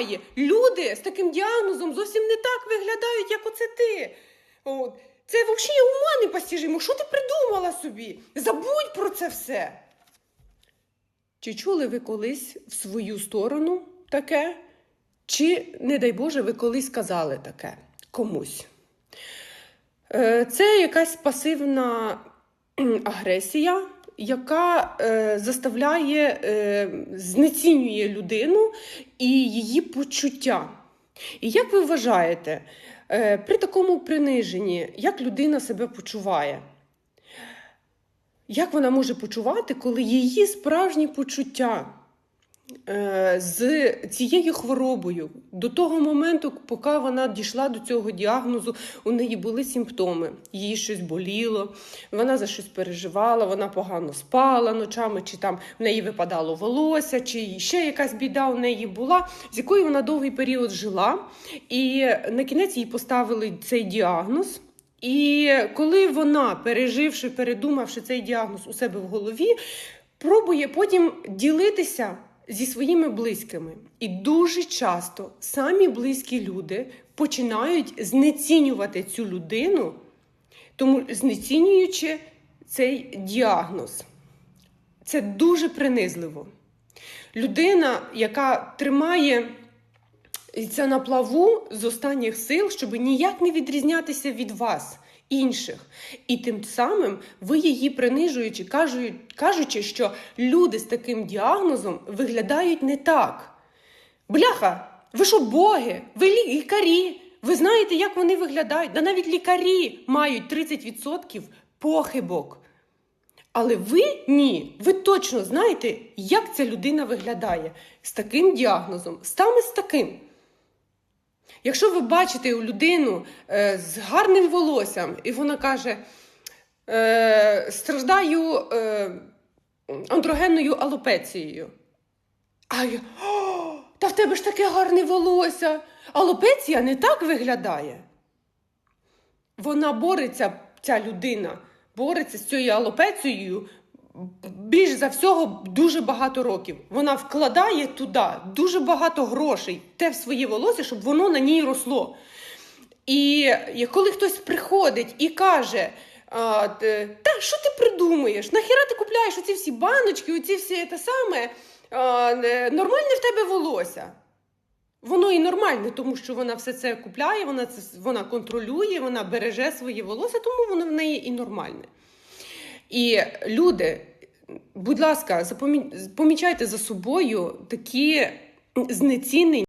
немає. Люди з таким діагнозом зовсім не так виглядають, як оце ти. От. Це взагалі ума непостижимо. Що ти придумала собі? Забудь про це все. Чи чули ви колись в свою сторону таке? Чи, не дай Боже, ви колись казали таке комусь? Е, Це якась пасивна агресія, яка е, заставляє, е, знецінює людину і її почуття. І як ви вважаєте, е, при такому приниженні, як людина себе почуває? Як вона може почувати, коли її справжні почуття з цією хворобою до того моменту, поки вона дійшла до цього діагнозу, у неї були симптоми, їй щось боліло, вона за щось переживала, вона погано спала ночами, чи там в неї випадало волосся, чи ще якась біда у неї була, з якою вона довгий період жила. І на кінець їй поставили цей діагноз. І коли вона, переживши, передумавши цей діагноз у себе в голові, пробує потім ділитися зі своїми близькими. І дуже часто самі близькі люди починають знецінювати цю людину, тому знецінюючи цей діагноз. Це дуже принизливо. Людина, яка тримає це на плаву з останніх сил, щоб ніяк не відрізнятися від вас, інших. І тим самим ви її принижуючи, кажучи, що люди з таким діагнозом виглядають не так. Бляха, ви що боги, ви лікарі, ви знаєте, як вони виглядають. Да навіть лікарі мають 30% похибок. Але ви ні, ви точно знаєте, як ця людина виглядає з таким діагнозом, саме з таким. Якщо ви бачите людину е, з гарним волоссям, і вона каже: е, страждаю е, андрогенною алопецією. А я, «О, та в тебе ж таке гарне волосся. Алопеція не так виглядає. Вона бореться, ця людина, бореться з цією алопецією більш за всього дуже багато років. Вона вкладає туди дуже багато грошей, те в своє волосся, щоб воно на ній росло. І коли хтось приходить і каже, та що ти придумаєш? Нахіра ти купляєш оці всі баночки, оці всі те саме, нормальне в тебе волосся. Воно і нормальне, тому що вона все це купляє, вона це вона контролює, вона береже своє волосся, тому воно в неї і нормальне. І люди, будь ласка, помічайте за собою такі знецінення.